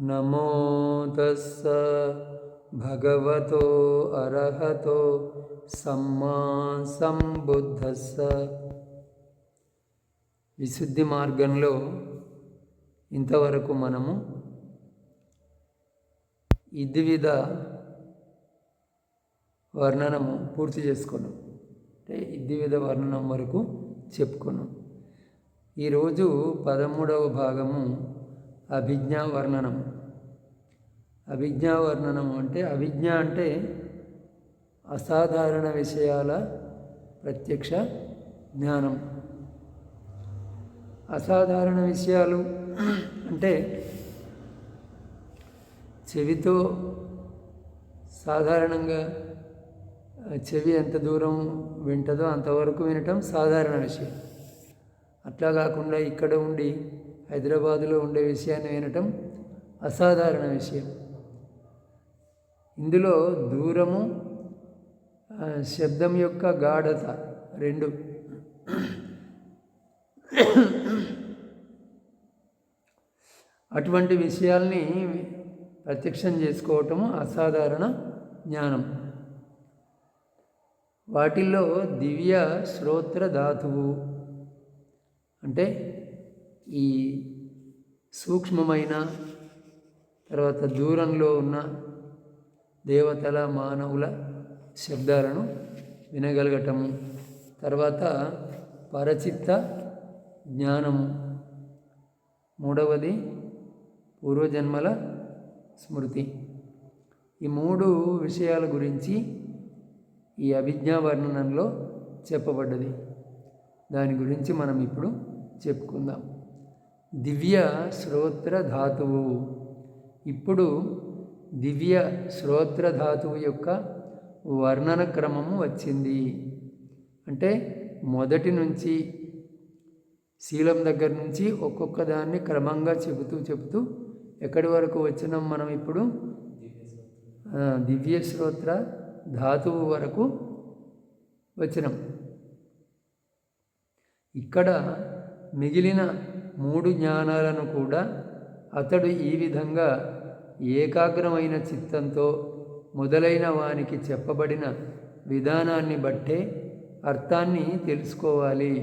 నమో తస్స భగవతో అర్హతో సమ్మా సంబుద్ధస్స. విశుద్ధి మార్గంలో ఇంతవరకు మనము ఈ వర్ణనము పూర్తి చేసుకున్నాం. అంటే ఈ వర్ణనం వరకు చెప్పుకున్నాం. ఈరోజు పదమూడవ భాగము అభిజ్ఞా వర్ణనం అభిజ్ఞా వర్ణనం అంటే అభిజ్ఞ అంటే అసాధారణ విషయాల ప్రత్యక్ష జ్ఞానం. అసాధారణ విషయాలు అంటే చెవితో సాధారణంగా చెవి ఎంత దూరం వింటదో అంతవరకు వినటం సాధారణ విషయం. అట్లా కాకుండా ఇక్కడ ఉండి హైదరాబాదులో ఉండే విషయాన్ని వినటం అసాధారణ విషయం. ఇందులో దూరము శబ్దం యొక్క గాఢత రెండు. అటువంటి విషయాల్ని ప్రత్యక్షం చేసుకోవటము అసాధారణ జ్ఞానం. వాటిల్లో దివ్య శ్రోత్ర ధాతువు అంటే ఈ సూక్ష్మమైన తర్వాత దూరంలో ఉన్న దేవతల మానవుల శబ్దాలను వినగలగటము తర్వాత పరచిత్త జ్ఞానము. మూడవది పూర్వజన్మల స్మృతి. ఈ మూడు విషయాల గురించి ఈ అభిజ్ఞా వర్ణనంలో చెప్పబడ్డది. దాని గురించి మనం ఇప్పుడు చెప్పుకుందాం. దివ్య శ్రోత్ర ధాతువు. ఇప్పుడు దివ్య శ్రోత్ర ధాతువు యొక్క వర్ణన క్రమము వచ్చింది. అంటే మొదటి నుంచి శీలం దగ్గర నుంచి ఒక్కొక్క దాన్ని క్రమంగా చెబుతూ చెబుతూ ఎక్కడి వరకు వచ్చినాం మనం ఇప్పుడు? దివ్య శ్రోత్ర ధాతువు వరకు వచ్చినాం. ఇక్కడ మిగిలిన మూడు జ్ఞానాలను కూడా అతడు ఈ విధంగా ఏకాగ్రమైన చిత్తంతో మొదలైన వానికి చెప్పబడిన విధానాన్ని బట్టే అర్థాన్ని తెలుసుకోవాలి.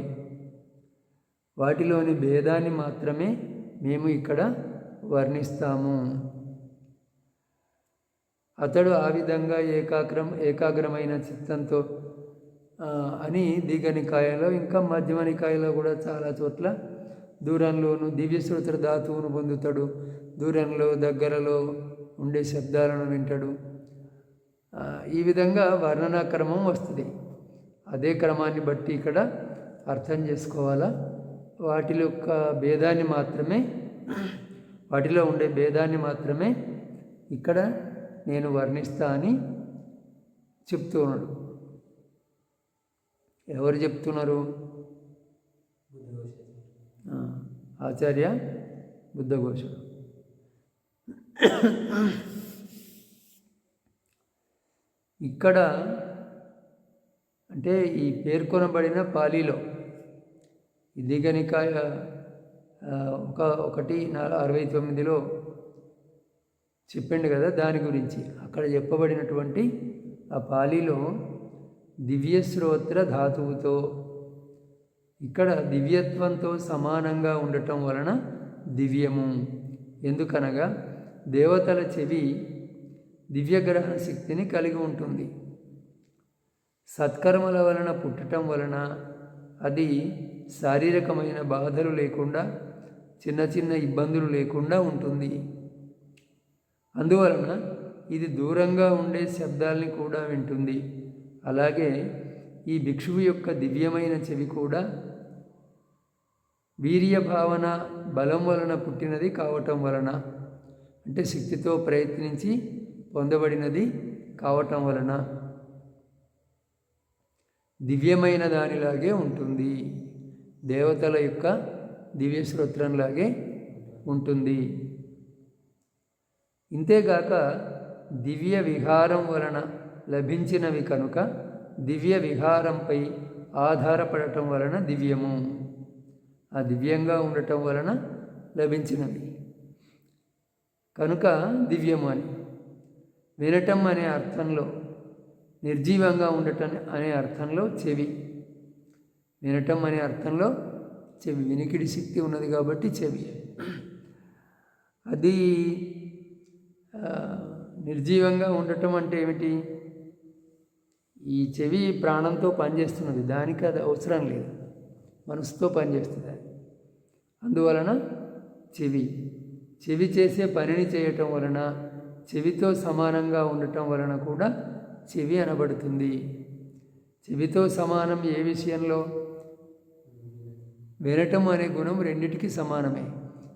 వాటిలోని భేదాన్ని మాత్రమే మేము ఇక్కడ వర్ణిస్తాము. అతడు ఆ విధంగా ఏకాగ్రం ఏకాగ్రమైన చిత్తంతో అని దిగనికాయలో ఇంకా మధ్యమనికాయలో కూడా చాలా చోట్ల దూరంలోను దివ్యశ్రోత్ర ధాతువును పొందుతాడు. దూరంలో దగ్గరలో ఉండే శబ్దాలను వింటాడు. ఈ విధంగా వర్ణనా క్రమం వస్తుంది. అదే క్రమాన్ని బట్టి ఇక్కడ అర్థం చేసుకోవాలా? వాటి యొక్క భేదాన్ని మాత్రమే వాటిలో ఉండే భేదాన్ని మాత్రమే ఇక్కడ నేను వర్ణిస్తా అని చెప్తున్నాడు. ఎవరు చెప్తున్నారు? ఆచార్య బుద్ధఘోషుడు ఇక్కడ అంటే ఈ పేర్కొనబడిన పాలీలో దిగనికాయ ఒక ఒకటి నాలుగు అరవై తొమ్మిదిలో చెప్పిండు కదా దాని గురించి. అక్కడ చెప్పబడినటువంటి ఆ పాలీలో దివ్యశ్రోత్ర ధాతువుతో ఇక్కడ దివ్యత్వంతో సమానంగా ఉండటం వలన దివ్యము. ఎందుకనగా దేవతల చెవి దివ్యగ్రహణ శక్తిని కలిగి ఉంటుంది. సత్కర్మల వలన పుట్టటం వలన అది శారీరకమైన బాధలు లేకుండా చిన్న చిన్న ఇబ్బందులు లేకుండా ఉంటుంది. అందువలన ఇది దూరంగా ఉండే శబ్దాల్ని కూడా వింటుంది. అలాగే ఈ భిక్షువు యొక్క దివ్యమైన చెవి కూడా వీర్య భావన బలం వలన పుట్టినది కావటం వలన అంటే శక్తితో ప్రయత్నించి పొందబడినది కావటం వలన దివ్యమైన దానిలాగే ఉంటుంది. దేవతల యొక్క దివ్య శ్రోత్రంలాగే ఉంటుంది. ఇంతేగాక దివ్య విహారం వలన లభించినవి కనుక దివ్య విహారంపై ఆధారపడటం వలన దివ్యము. ఆ దివ్యంగా ఉండటం వలన లభించినవి కనుక దివ్యము అని వినటం అనే అర్థంలో నిర్జీవంగా ఉండటం అనే అర్థంలో చెవి. వినటం అనే అర్థంలో చెవి. వినికిడి శక్తి ఉన్నది కాబట్టి చెవి. అది నిర్జీవంగా ఉండటం అంటే ఏమిటి? ఈ చెవి ప్రాణంతో పనిచేస్తున్నది. దానికి అది అవసరం లేదు. మనసుతో పనిచేస్తుంది అది అందువలన చెవి. చెవి చేసే పనిని చేయటం వలన చెవితో సమానంగా ఉండటం వలన కూడా చెవి అనబడుతుంది. చెవితో సమానం ఏ విషయంలో? వినటం అనే గుణం రెండిటికి సమానమే.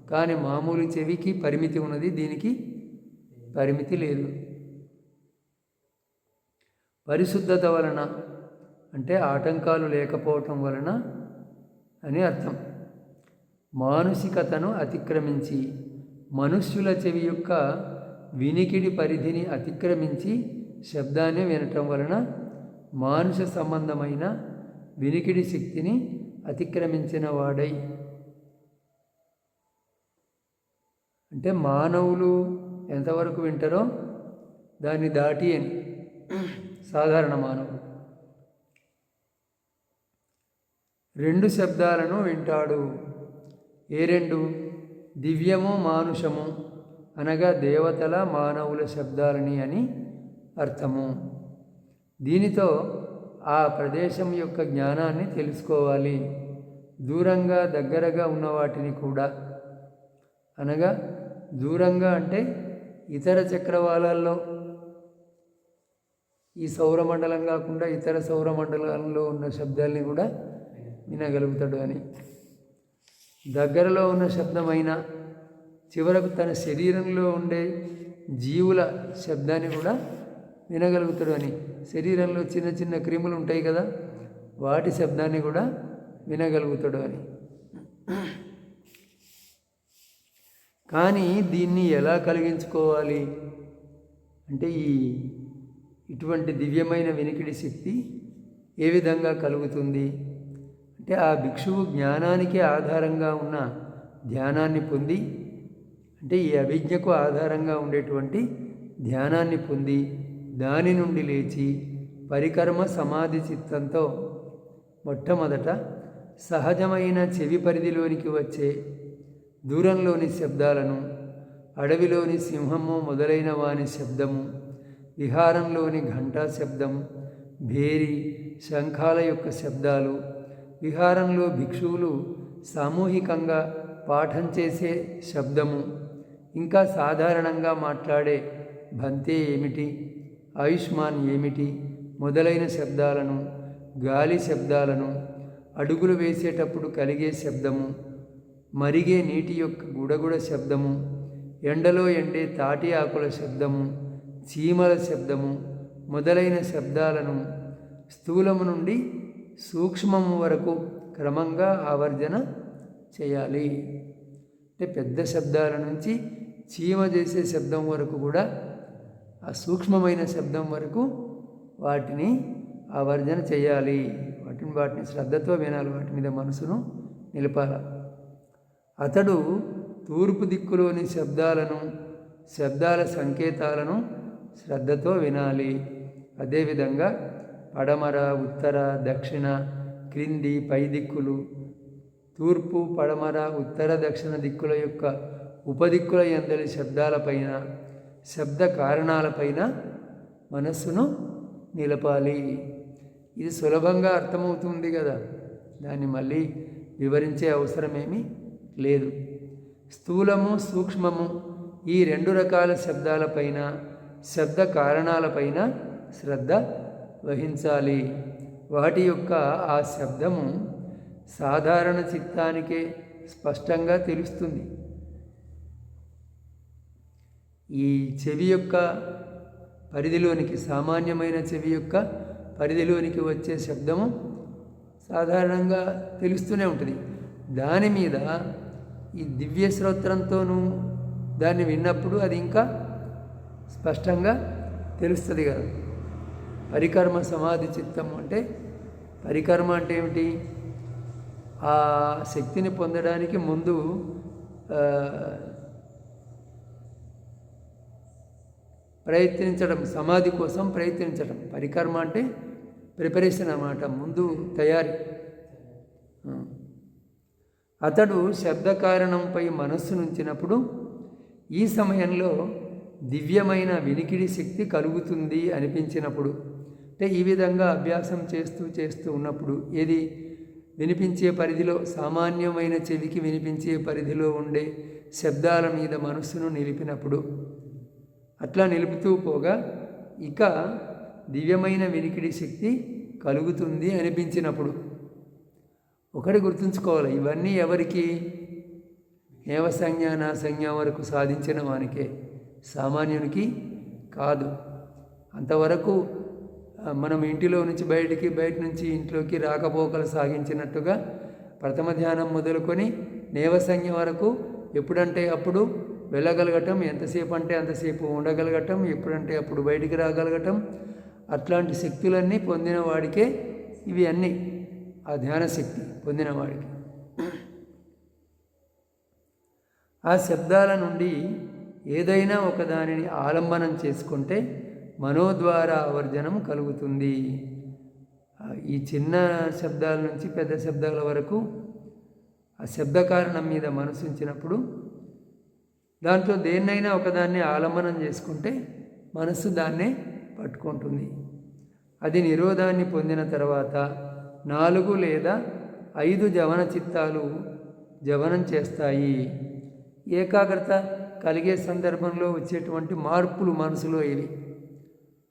కానీ మామూలు చెవికి పరిమితి ఉన్నది దీనికి పరిమితి లేదు. పరిశుద్ధత వలన అంటే ఆటంకాలు లేకపోవటం వలన అని అర్థం. మానసికతను అతిక్రమించి మనుష్యుల చెవి యొక్క వినికిడి పరిధిని అతిక్రమించి శబ్దాన్ని వినటం వలన మానుష సంబంధమైన వినికిడి శక్తిని అతిక్రమించిన వాడై. అంటే మానవులు ఎంతవరకు వింటారో దాన్ని దాటి అని సాధారణ మానవుడు రెండు శబ్దాలను వింటాడు. ఏ రెండు? దివ్యము మానుషము అనగా దేవతల మానవుల శబ్దాలని అని అర్థము. దీనితో ఆ ప్రదేశం యొక్క జ్ఞానాన్ని తెలుసుకోవాలి. దూరంగా దగ్గరగా ఉన్న వాటిని కూడా. అనగా దూరంగా అంటే ఇతర చక్రవాళాల్లో ఈ సౌరమండలం కాకుండా ఇతర సౌరమండలంలో ఉన్న శబ్దాల్ని కూడా వినగలుగుతాడు అని. దగ్గరలో ఉన్న శబ్దమైన చివరకు తన శరీరంలో ఉండే జీవుల శబ్దాన్ని కూడా వినగలుగుతాడు అని. శరీరంలో చిన్న చిన్న క్రిములు ఉంటాయి కదా వాటి శబ్దాన్ని కూడా వినగలుగుతాడు అని. కానీ దీన్ని ఎలా కలిగించుకోవాలి? అంటే ఈ ఇటువంటి దివ్యమైన వినికిడి శక్తి ఏ విధంగా కలుగుతుంది? అంటే ఆ భిక్షువు జ్ఞానానికి ఆధారంగా ఉన్న ధ్యానాన్ని పొంది అంటే ఈ అభిజ్ఞకు ఆధారంగా ఉండేటువంటి ధ్యానాన్ని పొంది దాని నుండి లేచి పరికర్మ సమాధి చిత్తంతో మొట్టమొదట సహజమైన చెవి పరిధిలోనికి వచ్చే దూరంలోని శబ్దాలను అడవిలోని సింహము మొదలైన వాని శబ్దము విహారంలోని ఘంటా శబ్దం భేరి శంఖాల యొక్క శబ్దాలు విహారంలో భిక్షువులు సామూహికంగా పాఠం చేసే శబ్దము. ఇంకా సాధారణంగా మాట్లాడే భంతే ఏమిటి? ఆయుష్మాన్ ఏమిటి? మొదలైన శబ్దాలను గాలి శబ్దాలను అడుగులు వేసేటప్పుడు కలిగే శబ్దము మరిగే నీటి యొక్క గుడగుడ శబ్దము ఎండలో ఎండే తాటి ఆకుల శబ్దము చీమల శబ్దము మొదలైన శబ్దాలను స్థూలము నుండి సూక్ష్మము వరకు క్రమంగా ఆవర్జన చేయాలి. అంటే పెద్ద శబ్దాల నుంచి చీమ చేసే శబ్దం వరకు కూడా ఆ సూక్ష్మమైన శబ్దం వరకు వాటిని ఆవర్జన చేయాలి. వాటిని వాటిని శ్రద్ధతో వినాలి. వాటి మీద మనసును నిలపాలి. అతడు తూర్పు దిక్కులోని శబ్దాలను శబ్దాల సంకేతాలను శ్రద్ధతో వినాలి. అదేవిధంగా పడమర ఉత్తర దక్షిణ క్రింది పై దిక్కులు. తూర్పు పడమర ఉత్తర దక్షిణ దిక్కుల యొక్క ఉపదిక్కుల ఎందలి శబ్దాలపైన శబ్ద కారణాలపైన మనస్సును నిలపాలి. ఇది సులభంగా అర్థమవుతుంది కదా. దాన్ని మళ్ళీ వివరించే అవసరమేమీ లేదు. స్థూలము సూక్ష్మము ఈ రెండు రకాల శబ్దాలపైన శబ్ద కారణాలపైన శ్రద్ధ వహించాలి. వాటి యొక్క ఆ శబ్దము సాధారణ చిత్తానికే స్పష్టంగా తెలుస్తుంది. ఈ చెవి యొక్క పరిధిలోనికి సామాన్యమైన చెవి యొక్క పరిధిలోనికి వచ్చే శబ్దము సాధారణంగా తెలుస్తూనే ఉంటుంది. దాని మీద ఈ దివ్య శ్రోత్రంతోనూ దాన్ని విన్నప్పుడు అది ఇంకా స్పష్టంగా తెలుస్తుంది కదా. పరికర్మ సమాధి చిత్తం అంటే పరికర్మ అంటే ఏమిటి? ఆ శక్తిని పొందడానికి ముందు ప్రయత్నించడం సమాధి కోసం ప్రయత్నించడం. పరికర్మ అంటే ప్రిపరేషన్ అన్నమాట ముందు తయారీ. అతడు శబ్ద కారణంపై మనస్సు నుంచినప్పుడు ఈ సమయంలో దివ్యమైన వినికిడి శక్తి కలుగుతుంది అనిపించినప్పుడు అంటే ఈ విధంగా అభ్యాసం చేస్తూ చేస్తూ ఉన్నప్పుడు ఏది వినిపించే పరిధిలో సామాన్యమైన చెవికి వినిపించే పరిధిలో ఉండే శబ్దాల మీద మనస్సును నిలిపినప్పుడు అట్లా నిలుపుతూ పోగా ఇక దివ్యమైన వినికిడి శక్తి కలుగుతుంది అనిపించినప్పుడు. ఒకటి గుర్తుంచుకోవాలి ఇవన్నీ ఎవరికి? ఏవ సంజ్ఞ నా సంజ్ఞ వరకు సాధించిన వానికే సామాన్యునికి కాదు. అంతవరకు మనం ఇంటిలో నుంచి బయటికి బయట నుంచి ఇంట్లోకి రాకపోకలు సాగించినట్టుగా ప్రథమ ధ్యానం మొదలుకొని నేవసంజ్ఞ వరకు ఎప్పుడంటే అప్పుడు వెళ్ళగలగటం ఎంతసేపు అంటే అంతసేపు ఉండగలగటం ఎప్పుడంటే అప్పుడు బయటికి రాగలగటం అట్లాంటి శక్తులన్నీ పొందిన వాడికే ఇవి అన్నీ. ఆ ధ్యాన శక్తి పొందిన వాడికి. ఆ శబ్దాల నుండి ఏదైనా ఒక దానిని ఆలంబనం చేసుకుంటే మనోద్వార ఆవర్జనం కలుగుతుంది. ఈ చిన్న శబ్దాల నుంచి పెద్ద శబ్దాల వరకు ఆ శబ్ద కారణం మీద మనసు ఉంచినప్పుడు దాంట్లో దేన్నైనా ఒకదాన్ని ఆలంబనం చేసుకుంటే మనస్సు దాన్నే పట్టుకుంటుంది. అది నిరోధాన్ని పొందిన తర్వాత నాలుగు లేదా ఐదు జవన చిత్తాలు జవనం చేస్తాయి. ఏకాగ్రత కలిగే సందర్భంలో వచ్చేటువంటి మార్పులు మనసులో ఇవి.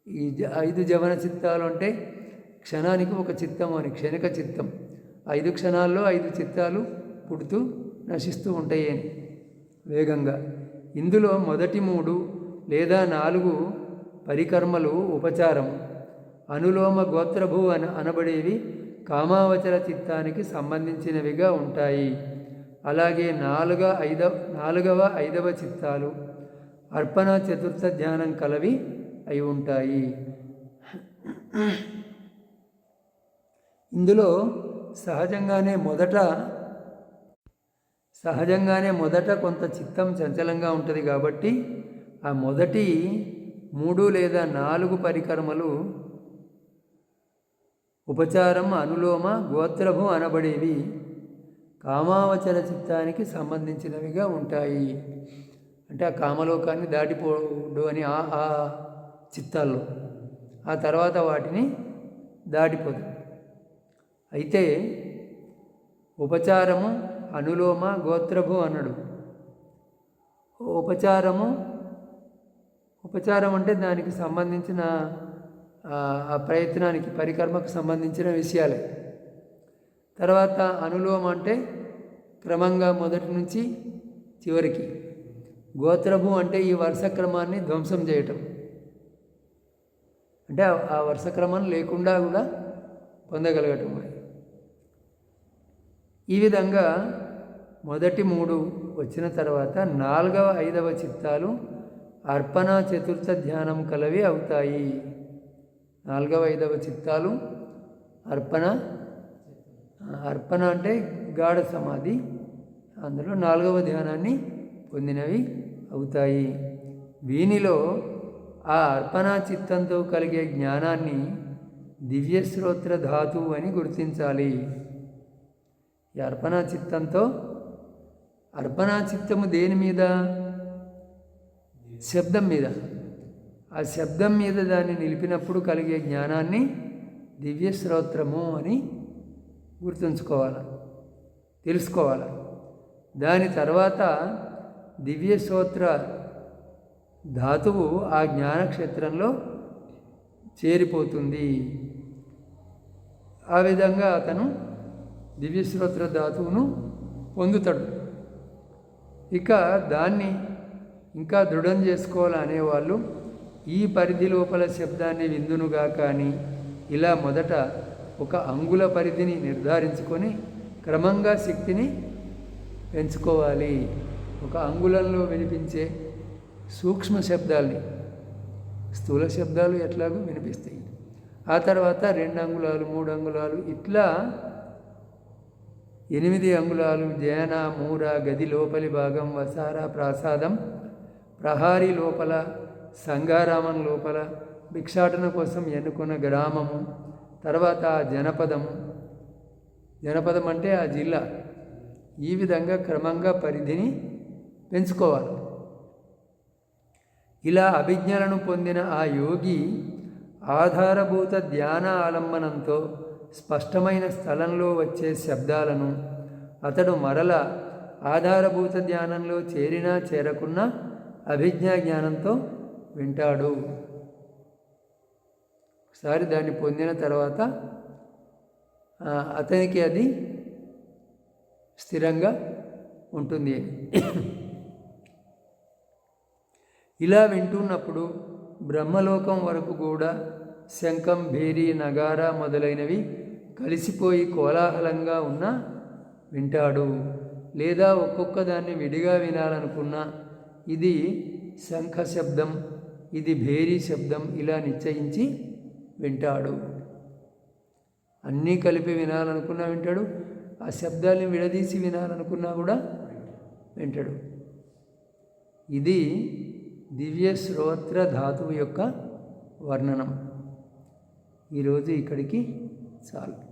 ఈ జ- ఐదు జవన చిత్తాలు అంటే క్షణానికి ఒక చిత్తం అని క్షణిక చిత్తం. ఐదు క్షణాల్లో ఐదు చిత్తాలు పుడుతూ నశిస్తూ ఉంటాయి అని వేగంగా. ఇందులో మొదటి మూడు లేదా నాలుగు పరికర్మలు ఉపచారం అనులోమ గోత్రభూ అన అనబడేవి కామావచర చిత్తానికి సంబంధించినవిగా ఉంటాయి. అలాగే నాలుగ ఐదవ నాలుగవ ఐదవ చిత్తాలు అర్పణ చతుర్థ ధ్యానం కలవి అయి ఉంటాయి. ఇందులో సహజంగానే మొదట సహజంగానే మొదట కొంత చిత్తం చంచలంగా ఉంటుంది కాబట్టి ఆ మొదటి మూడు లేదా నాలుగు పరికర్మలు ఉపచారం అనులోమ గోత్రభు అనబడేవి. కామావచర చిత్తానికి సంబంధించినవిగా ఉంటాయి. అంటే ఆ కామలోకాన్ని దాటిపోడు అని ఆ చిత్తాల్లో. ఆ తర్వాత వాటిని దాటిపోదు అయితే ఉపచారము అనులోమ గోత్రభు అన్నాడు. ఉపచారము ఉపచారం అంటే దానికి సంబంధించిన ఆ, ఆ ప్రయత్నానికి పరికర్మకు సంబంధించిన విషయాలే. తర్వాత అనులోమ అంటే క్రమంగా మొదటి నుంచి చివరికి. గోత్రభు అంటే ఈ వరుస క్రమాన్ని ధ్వంసం చేయటం. అంటే ఆ- వరుస క్రమం లేకుండా కూడా పొందగలగటం ఈ విధంగా మొదటి మూడు వచ్చిన తర్వాత నాలుగవ ఐదవ చిత్తాలు అర్పణ చతుర్థ ధ్యానం కలవి అవుతాయి. నాలుగవ ఐదవ చిత్తాలు అర్పణ అర్పణ అంటే గాఢ సమాధి. అందులో నాలుగవ ధ్యానాన్ని పొందినవి అవుతాయి. వీనిలో ఆ అర్పణ చిత్తంతో కలిగే జ్ఞానాన్ని దివ్యశ్రోత్ర ధాతువు అని గుర్తించాలి. ఈ అర్పణ చిత్తంతో అర్పణా చిత్తము దేని మీద? శబ్దం మీద. ఆ శబ్దం మీద దాన్ని నిలిపినప్పుడు కలిగే జ్ఞానాన్ని దివ్యశ్రోత్రము అని గుర్తుంచుకోవాలి. తెలుసుకోవాలి. దాని తర్వాత దివ్యశ్రోత్ర ధాతువు ఆ జ్ఞానక్షేత్రంలో చేరిపోతుంది. ఆ విధంగా అతను దివ్యశ్రోత్ర ధాతువును పొందుతాడు. ఇక దాన్ని ఇంకా దృఢం చేసుకోవాలనేవాళ్ళు ఈ పరిధి లోపల శబ్దాన్ని విందునుగా కానీ ఇలా మొదట ఒక అంగుల పరిధిని నిర్ధారించుకొని క్రమంగా శక్తిని పెంచుకోవాలి. ఒక అంగుళంలో వినిపించే సూక్ష్మ శబ్దాల్ని స్థూల శబ్దాలు ఎట్లాగో వినిపిస్తాయి. ఆ తర్వాత రెండు అంగుళాలు మూడు అంగుళాలు ఇట్లా ఎనిమిది అంగుళాలు జయన మూర గది లోపలి భాగం వసార ప్రాసాదం ప్రహారీ లోపల సంగారామం లోపల భిక్షాటన కోసం ఎన్నుకున్న గ్రామము తర్వాత ఆ జనపదము. జనపదం అంటే ఆ జిల్లా. ఈ విధంగా క్రమంగా పరిధిని పెంచుకోవాలి. ఇలా అభిజ్ఞలను పొందిన ఆ యోగి ఆధారభూత ధ్యాన ఆలంబనంతో స్పష్టమైన స్థలంలో వచ్చే శబ్దాలను అతడు మరల ఆధారభూత ధ్యానంలో చేరినా చేరకున్నా అభిజ్ఞా జ్ఞానంతో వింటాడు. ఒకసారి దాన్ని పొందిన తర్వాత అతనికి అది స్థిరంగా ఉంటుంది. ఇలా వింటున్నప్పుడు బ్రహ్మలోకం వరకు కూడా శంఖం భేరి నగార మొదలైనవి కలిసిపోయి కోలాహలంగా ఉన్నా వింటాడు. లేదా ఒక్కొక్క దాన్ని విడిగా వినాలనుకున్నా ఇది శంఖ శబ్దం ఇది భేరీ శబ్దం ఇలా నిశ్చయించి వింటాడు. అన్నీ కలిపి వినాలనుకున్నా వింటాడు. ఆ శబ్దాల్ని విడదీసి వినాలనుకున్నా కూడా వింటాడు. ఇది దివ్య శ్రోత్ర ధాతువు యొక్క వర్ణనం. ఈరోజు ఇక్కడికి చాలు.